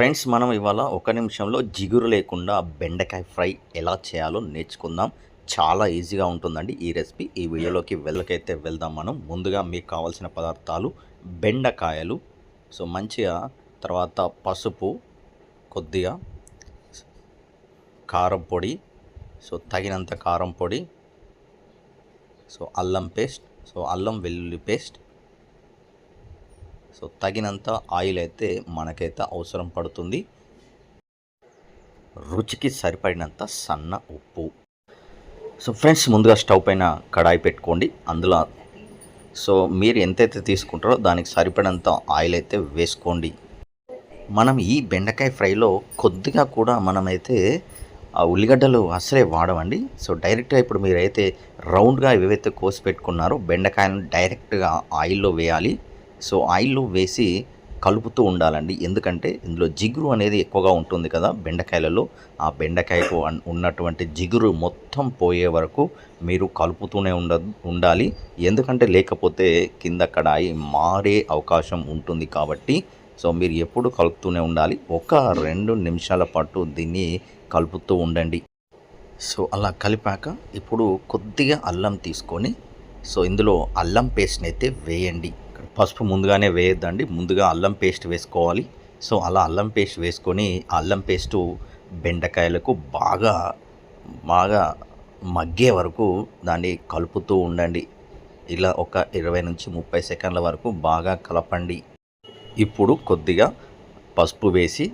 Friends మనం ఇవాళ ఒక నిమిషంలో జిగురు లేకుండా బెండకాయ ఫ్రై ఎలా చేయాలో నేర్చుకుందాం. చాలా ఈజీగా ఉంటుందండి ఈ రెసిపీ. ఈ వీడియోలోకి వెళ్ళకైతే వెళ్దాం మనం. ముందుగా మీకు కావాల్సిన పదార్థాలు బెండకాయలు సో మంచిగా తర్వాత పసుపు కొద్దిగా కారం పొడి సో తగినంత కారం పొడి సో అల్లం పేస్ట్ సో అల్లం వెల్లుల్లి పేస్ట్ సో తగినంత ఆయిల్ అయితే మనకైతే అవసరం పడుతుంది. రుచికి సరిపడినంత సన్న ఉప్పు. సో ఫ్రెండ్స్ ముందుగా స్టవ్ పైన కడాయి పెట్టుకోండి. అందులో సో మీరు ఎంతైతే తీసుకుంటారో దానికి సరిపడినంత ఆయిల్ అయితే వేసుకోండి. మనం ఈ బెండకాయ ఫ్రైలో కొద్దిగా కూడా మనమైతే ఆ ఉల్లిగడ్డలు అసలే వాడమండి సో డైరెక్ట్గా ఇప్పుడు మీరైతే రౌండ్గా ఏవైతే కోసి పెట్టుకున్నారో బెండకాయలను డైరెక్ట్గా ఆయిల్లో వేయాలి. సో ఆయిల్లో వేసి కలుపుతూ ఉండాలండి. ఎందుకంటే ఇందులో జిగురు అనేది ఎక్కువగా ఉంటుంది కదా బెండకాయలలో. ఆ బెండకాయకు ఉన్నటువంటి జిగురు మొత్తం పోయే వరకు మీరు కలుపుతూనే ఉండ ఉండాలి. ఎందుకంటే లేకపోతే కింద కడాయి మారే అవకాశం ఉంటుంది కాబట్టి సో మీరు ఎప్పుడు కలుపుతూనే ఉండాలి. ఒక రెండు నిమిషాల పాటు దీన్ని కలుపుతూ ఉండండి. సో అలా కలిపాక ఇప్పుడు కొద్దిగా అల్లం తీసుకొని సో ఇందులో అల్లం పేస్ట్ని అయితే వేయండి. పసుపు ముందుగానే వేయొద్దండి. ముందుగా అల్లం పేస్ట్ వేసుకోవాలి. సో అలా అల్లం పేస్ట్ వేసుకొని అల్లం పేస్టు బెండకాయలకు బాగా బాగా మగ్గే వరకు దాన్ని కలుపుతూ ఉండండి. ఇలా ఒక ఇరవై నుంచి ముప్పై సెకండ్ల వరకు బాగా కలపండి. ఇప్పుడు కొద్దిగా పసుపు వేసి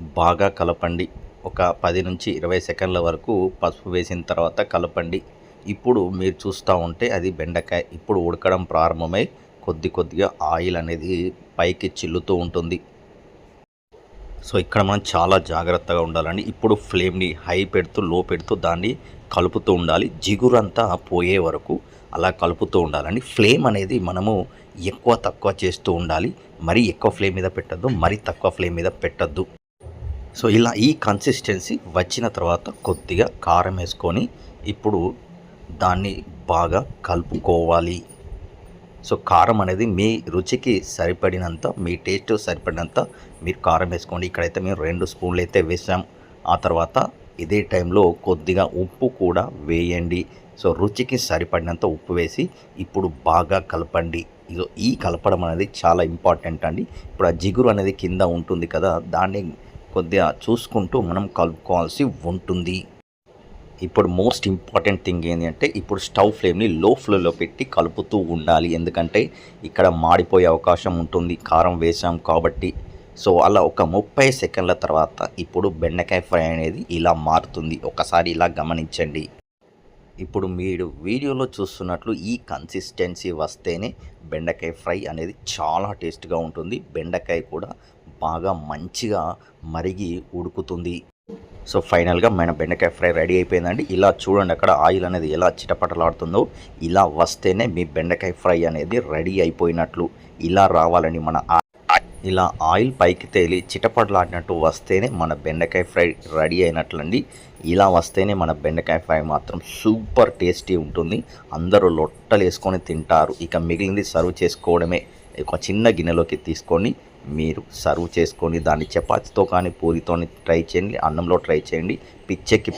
బాగా కలపండి. ఒక పది నుంచి ఇరవై సెకండ్ల వరకు పసుపు వేసిన తర్వాత కలపండి. ఇప్పుడు మీరు చూస్తూ ఉంటే అది బెండకాయ. ఇప్పుడు ఉడకడం ప్రారంభమై కొద్ది కొద్దిగా ఆయిల్ అనేది పైకి చిల్లుతూ ఉంటుంది. సో ఇక్కడ మనం చాలా జాగ్రత్తగా ఉండాలండి. ఇప్పుడు ఫ్లేమ్ని హై పెడుతూ లో పెడుతూ దాన్ని కలుపుతూ ఉండాలి. జిగురంతా పోయే వరకు అలా కలుపుతూ ఉండాలండి. ఫ్లేమ్ అనేది మనము ఎక్కువ తక్కువ చేస్తూ ఉండాలి. మరీ ఎక్కువ ఫ్లేమ్ మీద పెట్టద్దు మరీ తక్కువ ఫ్లేమ్ మీద పెట్టద్దు. సో ఇలా ఈ కన్సిస్టెన్సీ వచ్చిన తర్వాత కొద్దిగా కారం వేసుకొని ఇప్పుడు దాన్ని బాగా కలుపుకోవాలి. సో కారం అనేది మీ రుచికి సరిపడినంత మీ టేస్ట్ సరిపడినంత మీరు కారం వేసుకోండి. ఇక్కడైతే మేము రెండు స్పూన్లు అయితే వేసాం. ఆ తర్వాత ఇదే టైంలో కొద్దిగా ఉప్పు కూడా వేయండి. సో రుచికి సరిపడినంత ఉప్పు వేసి ఇప్పుడు బాగా కలపండి. ఇదో ఈ కలపడం అనేది చాలా ఇంపార్టెంట్ అండి. ఇప్పుడు ఆ జిగురు అనేది కింద ఉంటుంది కదా దాన్ని కొద్దిగా చూసుకుంటూ మనం కలుపుకోవాల్సి ఉంటుంది. ఇప్పుడు మోస్ట్ ఇంపార్టెంట్ థింగ్ ఏంటి అంటే ఇప్పుడు స్టవ్ ఫ్లేమ్ని లో ఫ్లేమ్లో పెట్టి కలుపుతూ ఉండాలి. ఎందుకంటే ఇక్కడ మాడిపోయే అవకాశం ఉంటుంది కారం వేసాం కాబట్టి. సో అలా ఒక ముప్పై సెకండ్ల తర్వాత ఇప్పుడు బెండకాయ ఫ్రై అనేది ఇలా మారుతుంది. ఒకసారి ఇలా గమనించండి. ఇప్పుడు మీరు వీడియోలో చూస్తున్నట్లు ఈ కన్సిస్టెన్సీ వస్తేనే బెండకాయ ఫ్రై అనేది చాలా టేస్ట్గా ఉంటుంది. బెండకాయ కూడా బాగా మంచిగా మరిగి ఉడుకుతుంది. సో ఫైనల్గా మన బెండకాయ ఫ్రై రెడీ అయిపోయిందండి. ఇలా చూడండి అక్కడ ఆయిల్ అనేది ఎలా చిటపటలాడుతుందో. ఇలా వస్తేనే మీ బెండకాయ ఫ్రై అనేది రెడీ అయిపోయినట్లు ఇలా రావాలని మన ఇలా ఆయిల్ పైకి తేలి చిటపటలాడినట్టు వస్తేనే మన బెండకాయ ఫ్రై రెడీ అయినట్లండి. ఇలా వస్తేనే మన బెండకాయ ఫ్రై మాత్రం సూపర్ టేస్టీ ఉంటుంది. అందరూ లొట్టలు వేసుకొని తింటారు. ఇక మిగిలింది సర్వ్ చేసుకోవడమే ఒక చిన్న గిన్నెలోకి తీసుకొని మీరు సర్వ్ చేసుకొని దాన్ని చపాతీతో కానీ పూరితో ట్రై చేయండి అన్నంలో ట్రై చేయండి పిచ్చెక్కి